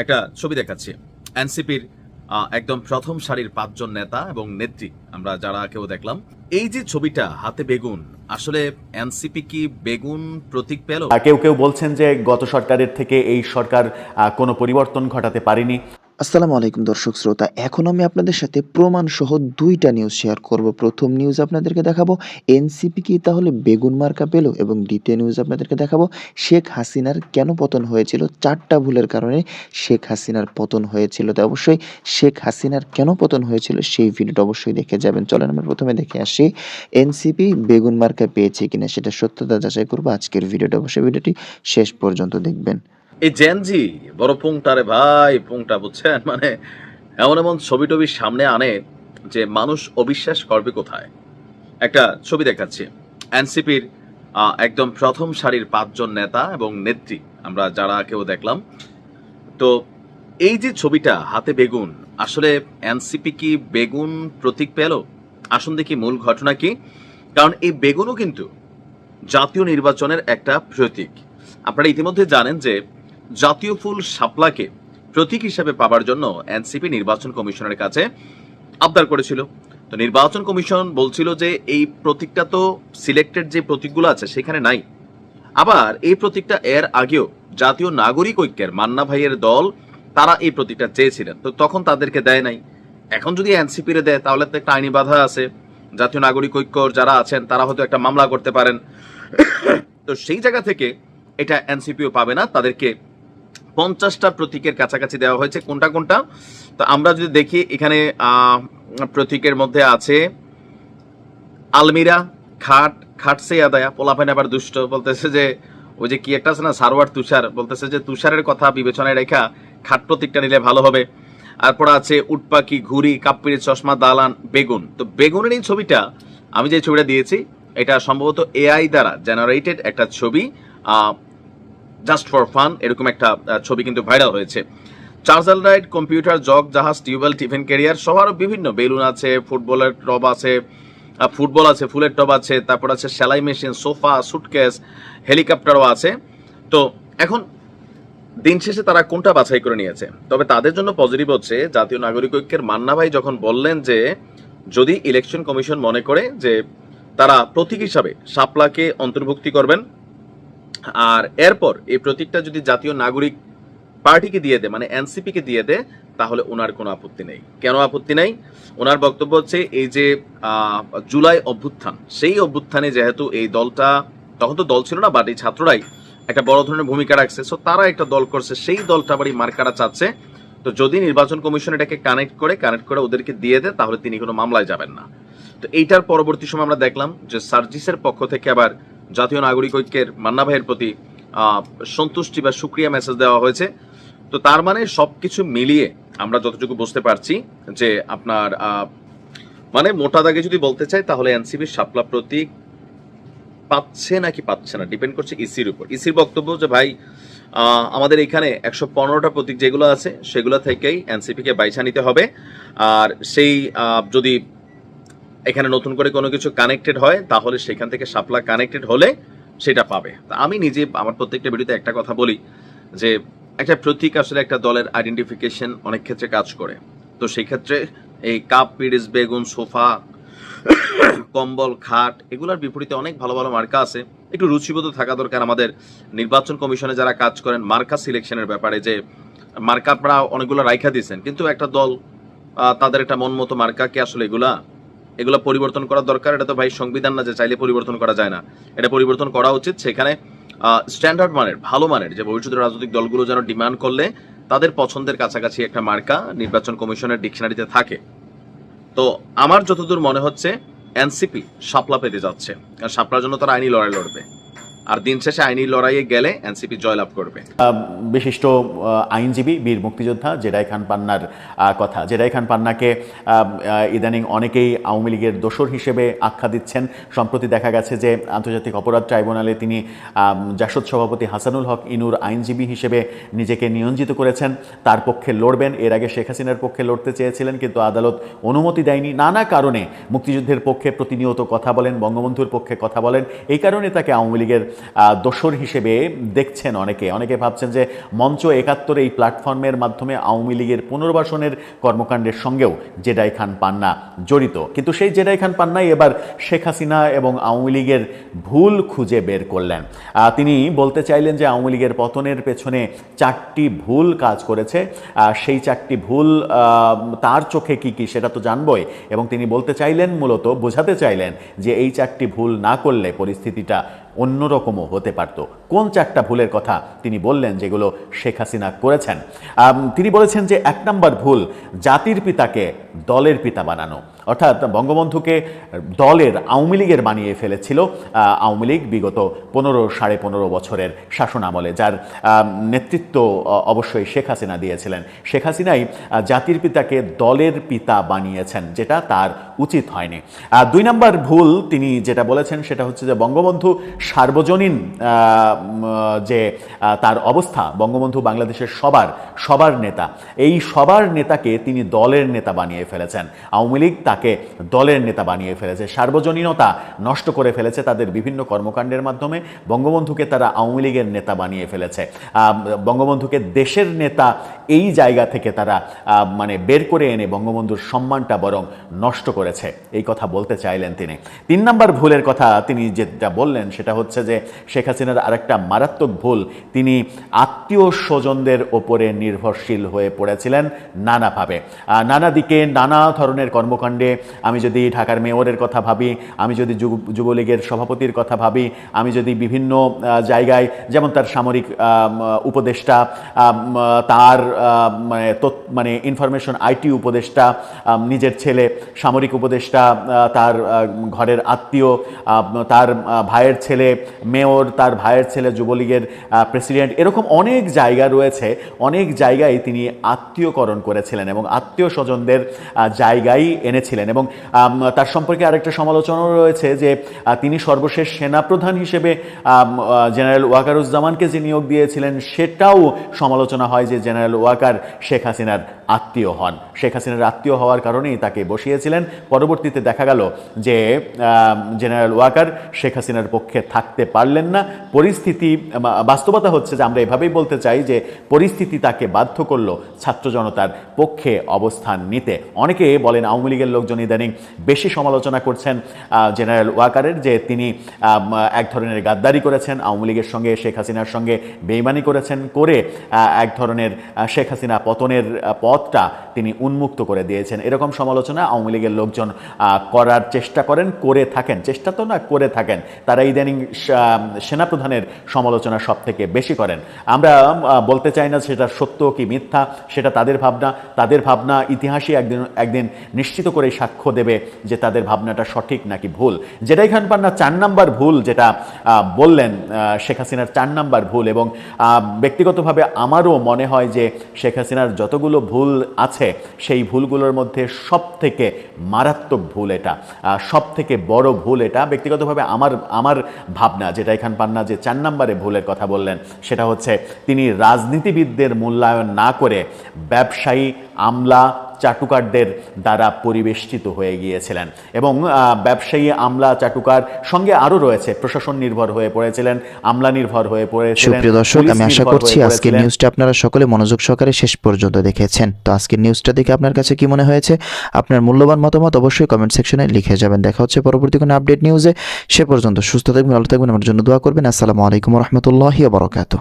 একটা ছবি দেখাচ্ছি। এনসিপির একদম প্রথম সারির পাঁচজন নেতা এবং নেত্রী আমরা যারা কেউ দেখলাম। এই যে ছবিটা, হাতে বেগুন, আসলে এনসিপি কি বেগুন প্রতীক পেল? কেউ কেউ বলছেন যে গত সরকারের থেকে এই সরকার কোনো পরিবর্তন ঘটাতে পারেনি। আসসালামু আলাইকুম দর্শক শ্রোতা, এখন আমি আপনাদের সাথে প্রমাণ সহ দুইটা নিউজ শেয়ার করব। প্রথম নিউজ আপনাদেরকে দেখাবো এনসিপি কি তাহলে বেগুন মার্কা পেল এবং দ্বিতীয় নিউজ আপনাদেরকে দেখাবো, শেখ হাসিনার কেন পতন হয়েছিল? চারটা ভুলের কারণে শেখ হাসিনার পতন হয়েছিল। তো অবশ্যই শেখ হাসিনার কেন পতন হয়েছিল সেই ভিডিওটা অবশ্যই দেখে যাবেন। চলেন আমরা প্রথমে দেখে আসি এনসিপি বেগুন মার্কা পেয়েছে কিনা সেটা সত্যতা যাচাই করব। আজকের ভিডিওটা অবশ্যই ভিডিওটি শেষ পর্যন্ত দেখবেন। এই জেনজি বড় পুংটা রে ভাই, পুংটা বুঝছেন? মানে এমন এমন ছবি টবি সামনে আনে যে মানুষ অবিশ্বাস করবে কোথায়। একটা ছবি দেখাচ্ছি। এনসিপির একদম প্রথম সারির পাঁচজন নেতা এবং নেত্রী আমরা যারা কেউ দেখলাম। তো এই যে ছবিটা, হাতে বেগুন, আসলে এনসিপি কি বেগুন প্রতীক পেল? আসুন দেখি মূল ঘটনা কি। কারণ এই বেগুনও কিন্তু জাতীয় নির্বাচনের একটা প্রতীক। আপনারা ইতিমধ্যে জানেন যে জাতীয় ফুল শাপলাকে প্রতীক হিসেবে পাবার জন্য এনসিপি নির্বাচন কমিশনের কাছে আবদার করেছিল। তো নির্বাচন কমিশন বলছিল যে এই প্রতীকটা তো সিলেক্টেড যে প্রতীকগুলো আছে সেখানে নাই। আবার এই প্রতীকটা এর আগেও জাতীয় নাগরিক ঐক্যের মান্না ভাইয়ের দল, তারা এই প্রতীকটা চেয়েছিলেন। তো তখন তাদেরকে দেয় নাই। এখন যদি এনসিপিরে দেয়, তাহলে তো একটা আইনি বাধা আছে। জাতীয় নাগরিক ঐক্যর যারা আছেন, তারা হয়তো একটা মামলা করতে পারেন। তো সেই জায়গা থেকে এটা এনসিপিও পাবে না, তাদেরকে পঞ্চাশটা প্রতীকের কাছাকাছি দেওয়া হয়েছে। কোনটা কোনটা? তো আমরা যদি দেখি, এখানে প্রতীকের মধ্যে আছে আলমিরা, খাট খাট সে আদায়া। পোলাপাইন আবার দুষ্ট, বলতেছে যে, ওই যে কি একটা আছে না, সারোয়ার তুষার, বলতেছে যে, তুষারের কথা বিবেচনায় রেখা খাট প্রতীকটা নিলে ভালো হবে। তারপর আছে উটপাখি ঘুড়ি কাপ্পির চশমা, দালান, বেগুন। তো বেগুনের এই ছবিটা, আমি যে ছবিটা দিয়েছি, এটা সম্ভবত এআই দ্বারা জেনারেটেড একটা ছবি। জাস্ট ফর ফান এরকম একটা ছবি কিন্তু ভাইরাল হয়েছে। চার্জার রাইড, কম্পিউটার জগ, জাহাজ, টিউবওয়েল, টিফিন ক্যারিয়ার, সবার বিভিন্ন। বেলুন আছে, ফুটবলের টব আছে ফুটবল আছে, ফুলের টব আছে, তারপর আছে সেলাই মেশিন, সোফা সুটকেস হেলিকপ্টারও আছে। তো এখন দিন শেষে তারা কোনটা বাছাই করে নিয়েছে? তবে তাদের জন্য পজিটিভ হচ্ছে, জাতীয় নাগরিক ঐক্যের মান্না ভাই যখন বললেন যে, যদি ইলেকশন কমিশন মনে করে যে, তারা প্রতীক হিসাবে শাপলাকে অন্তর্ভুক্তি করবেন আর এরপর এই প্রতীকটা যদি জাতীয় নাগরিক পার্টিকে দিয়ে দেয় মানে এনসিপি কে দিয়ে দেয়, তাহলে ওনার কোনো আপত্তি নেই। কেন আপত্তি নেই? ওনার বক্তব্য হচ্ছে এই যে জুলাই অভ্যুত্থান। সেই অভ্যুত্থানে যেহেতু এই দলটা, তখন তো দল ছিল না, বাট এই ছাত্ররাই একটা বড় ধরনের ভূমিকা রাখছে। সো তারা একটা দল করছে, সেই দলটা আবার এই মার্কারা চাচ্ছে। তো যদি নির্বাচন কমিশন এটাকে কানেক্ট করে কানেক্ট করে ওদেরকে দিয়ে দেয়, তাহলে তিনি কোনো মামলায় যাবেন না। তো এইটার পরবর্তী সময় আমরা দেখলাম যে সার্জিসের পক্ষ থেকে আবার জাতীয় নাগরিক ঐক্যের মান্না ভাইয়ের প্রতি সন্তুষ্টি বা সুক্রিয়া মেসেজ দেওয়া হয়েছে। তো তার মানে সবকিছু মিলিয়ে আমরা যতটুকু বুঝতে পারছি যে আপনার মানে মোটা দাগে যদি বলতে চাই তাহলে এনসিবির শাপলা প্রতীক পাচ্ছে নাকি পাচ্ছে না ডিপেন্ড করছে ইসির উপর। ইসির বক্তব্য যে ভাই আমাদের এখানে একশো পনেরোটা প্রতীক যেগুলো আছে সেগুলো থেকেই এনসিপিকে বাইছা নিতে হবে। আর সেই যদি এখানে নতুন করে কোনো কিছু কানেক্টেড হয়, তাহলে সেখান থেকে শাপলা কানেক্টেড হলে সেটা পাবে। তা আমি নিজে আমার প্রত্যেকটা ভিডিওতে একটা কথা বলি, যে একটা প্রতীক আসলে একটা দলের আইডেন্টিফিকেশন অনেক ক্ষেত্রে কাজ করে। তো সেই ক্ষেত্রে এই কাপ পিরিস বেগুন, সোফা, কম্বল, খাট, এগুলোর বিপরীতে অনেক ভালো ভালো মার্কা আছে। একটু রুচিবোধ থাকা দরকার আমাদের নির্বাচন কমিশনে যারা কাজ করেন, মার্কা সিলেকশনের ব্যাপারে যে মার্কা আপনারা অনেকগুলো রাইখা দিয়েছেন, কিন্তু একটা দল তাদের একটা মন মতো মার্কাকে আসলে এগুলা? এগুলো পরিবর্তন করা দরকার। এটা তো ভাই সংবিধান না যে চাইলে পরিবর্তন করা যায় না। এটা পরিবর্তন করা উচিত। সেখানে স্ট্যান্ডার্ড মানের, ভালো মানের যে ভবিষ্যতের রাজনৈতিক দলগুলো যেন ডিমান্ড করলে তাদের পছন্দের কাছাকাছি একটা মার্কা নির্বাচন কমিশনের ডিকশনারিতে থাকে। তো আমার যতদূর মনে হচ্ছে, এনসিপি সাপলা পেতে যাচ্ছে। আর সাপলার জন্য তারা আইনি লড়াই লড়বে। আর দিন শেষে আইনি লড়াইয়ে গেলে এনসিপি জয়লাভ করবে। বিশিষ্ট আইনজীবী বীর মুক্তিযোদ্ধা জেরাই খান পান্নার কথা। জেরাই খান পান্নাকে ইদানিং অনেকেই আওয়ামী লীগের দোসর হিসেবে আখ্যা দিচ্ছেন। সম্প্রতি দেখা গেছে যে আন্তর্জাতিক অপরাধ ট্রাইব্যুনালে তিনি জাসদ সভাপতি হাসানুল হক ইনুর আইনজীবী হিসেবে নিজেকে নিয়োজিত করেছেন। তার পক্ষে লড়বেন। এর আগে শেখ হাসিনার পক্ষে লড়তে চেয়েছিলেন, কিন্তু আদালত অনুমতি দেয়নি। নানা কারণে মুক্তিযুদ্ধের পক্ষে প্রতিনিয়ত কথা বলেন, বঙ্গবন্ধুর পক্ষে কথা বলেন। এই কারণে তাকে আওয়ামী লীগের দোসর হিসেবে দেখছেন অনেকে। অনেকে ভাবছেন যে মঞ্চ একাত্তর এই প্ল্যাটফর্মের মাধ্যমে আওয়ামী লীগের পুনর্বাসনের কর্মকাণ্ডের সঙ্গেও জেডাই খান পান্না জড়িত। কিন্তু সেই জেডাই খান পান্নাই এবার শেখ হাসিনা এবং আওয়ামী লীগের ভুল খুঁজে বের করলেন। তিনি বলতে চাইলেন যে আওয়ামী লীগের পতনের পেছনে চারটি ভুল কাজ করেছে। সেই চারটি ভুল তার চোখে কি কি সেটা তো জানবই। এবং তিনি বলতে চাইলেন, মূলত বোঝাতে চাইলেন যে এই চারটি ভুল না করলে পরিস্থিতিটা অন্যরকমও হতে পারত। কোন চারটা ভুলের কথা তিনি বললেন যেগুলো শেখ হাসিনা করেছেন? তিনি বলেছেন যে এক নম্বর ভুল জাতির পিতাকে দলের পিতা বানানো। অর্থাৎ বঙ্গবন্ধুকে দলের আওয়ামী লীগের বানিয়ে ফেলেছিল আওয়ামী লীগ বিগত পনেরো, সাড়ে পনেরো বছরের শাসন আমলে যার নেতৃত্ব অবশ্যই শেখ হাসিনা দিয়েছিলেন। শেখ হাসিনাই জাতির পিতাকে দলের পিতা বানিয়েছেন, যেটা তার উচিত হয়নি। দুই নম্বর ভুল তিনি যেটা বলেছেন, সেটা হচ্ছে যে বঙ্গবন্ধু সার্বজনীন যে তার অবস্থা, বঙ্গবন্ধু বাংলাদেশের সবার সবার নেতা, এই সবার নেতাকে তিনি দলের নেতা বানিয়ে ফেলেছেন। আওয়ামী লীগ তাকে দলের নেতা বানিয়ে ফেলেছে। সার্বজনীনতা নষ্ট করে ফেলেছে তাদের বিভিন্ন কর্মকাণ্ডের মাধ্যমে। বঙ্গবন্ধুকে তারা আওয়ামী লীগের নেতা বানিয়ে ফেলেছে। বঙ্গবন্ধুকে দেশের নেতা এই জায়গা থেকে তারা মানে বের করে এনে বঙ্গবন্ধুর সম্মানটা বরং নষ্ট করেছে। এই কথা বলতে চাইলেন তিনি। তিন নম্বর ভুলের কথা তিনি যেটা বললেন সেটা হচ্ছে যে, শেখ হাসিনার আরেকটা মারাত্মক ভুল, তিনি আত্মীয় স্বজনদের ওপরে নির্ভরশীল হয়ে পড়েছিলেন নানাভাবে। নানা দিকে নানা ধরনের কর্মকাণ্ডে আমি যদি ঢাকার মেয়রের কথা ভাবি, আমি যদি যুবলীগের সভাপতির কথা ভাবি, আমি যদি বিভিন্ন জায়গায়, যেমন তার সামরিক উপদেষ্টা তার মানে মানে ইনফরমেশন আইটি উপদেষ্টা নিজের ছেলে, সামরিক উপদেষ্টা তার ঘরের আত্মীয় তার ভাইয়ের ছেলে, মেয়র, তার ভাইয়ের ছেলে, যুবলীগের প্রেসিডেন্ট এরকম অনেক জায়গা রয়েছে, অনেক জায়গায় তিনি আত্মীয়করণ করেছিলেন এবং আত্মীয় স্বজনদের জায়গায় এনেছিলেন। এবং তার সম্পর্কে আরেকটা সমালোচনাও রয়েছে যে তিনি সর্বশেষ সেনাপ্রধান হিসেবে জেনারেল ওয়াকারুজ্জামানকে যে নিয়োগ দিয়েছিলেন, সেটাও সমালোচনা হয় যে, জেনারেল ওয়াকার শেখ হাসিনার আত্মীয় হন। শেখ হাসিনার আত্মীয় হওয়ার কারণেই তাকে বসিয়েছিলেন। পরবর্তীতে দেখা গেল যে জেনারেল ওয়াকার শেখ হাসিনার পক্ষে থাকতে পারলেন না। পরিস্থিতি বাস্তবতা হচ্ছে যে, আমরা এভাবেই বলতে চাই যে, পরিস্থিতি তাকে বাধ্য করল ছাত্র জনতার পক্ষে অবস্থান নিতে। অনেকে বলেন আওয়ামী লীগের লোকজন ইদানিং বেশি সমালোচনা করছেন জেনারেল ওয়াকারের যে তিনি এক ধরনের গাদ্দারি করেছেন, আওয়ামী লীগের সঙ্গে, শেখ হাসিনার সঙ্গে বেইমানি করেছেন করে এক ধরনের শেখ হাসিনা পতনের পথটা তিনি উন্মুক্ত করে দিয়েছেন। এরকম সমালোচনা আওয়ামী লীগের লোকজন করার চেষ্টা করেন, করে থাকেন। চেষ্টা তো না, করে থাকেন। তারা ইদানিং সেনাপ্রধানের সমালোচনা সব থেকে বেশি করেন। আমরা বলতে চাই না সেটা সত্য কি মিথ্যা, সেটা তাদের ভাবনা। তাদের ভাবনা ইতিহাসই একদিন একদিন নিশ্চিত করে সাক্ষ্য দেবে যে তাদের ভাবনাটা সঠিক নাকি ভুল। যেটাই খান পান্না চার নাম্বার ভুল যেটা বললেন শেখ হাসিনার চার নাম্বার ভুল এবং ব্যক্তিগতভাবে আমারও মনে হয় যে শেখ হাসিনার যতগুলো ভুল আছে, সেই ভুলগুলোর মধ্যে সব থেকে মারাত্মক ভুল এটা। সব থেকে বড় ভুল এটা, ব্যক্তিগতভাবে আমার আমার ভাবনা যেটা এখান পান্না যে চার নাম্বারে ভুলের কথা বললেন, সেটা হচ্ছে তিনি রাজনীতিবিদদের মূল্যায়ন না করে ব্যবসায়ী আমলা চাটুকারদের দ্বারা পরিবেষ্টিত হয়ে গিয়েছিলেন। এবং ব্যবসায়ী আমলা চাটুকার সঙ্গে আরও রয়েছে। প্রশাসন নির্ভর হয়ে পড়েছিলেন আমলা নির্ভর হয়ে পড়েছিলেন সুপ্রিয় দর্শক আমি আশা করছি আজকের নিউজটা আপনারা সকলে মনোযোগ সহকারে শেষ পর্যন্ত দেখেছেন। তো আজকের নিউজটা দেখে আপনার কাছে কি মনে হয়েছে? আপনার মূল্যবান মতামত অবশ্যই কমেন্ট সেকশনে লিখে যাবেন। দেখা হচ্ছে পরবর্তী কোনো আপডেট নিউজে। সে পর্যন্ত সুস্থ থাকবেন ভালো থাকবেন আমার জন্য দোয়া করবেন। আসসালামু আলাইকুম রহমতুল্লাহি বরকাত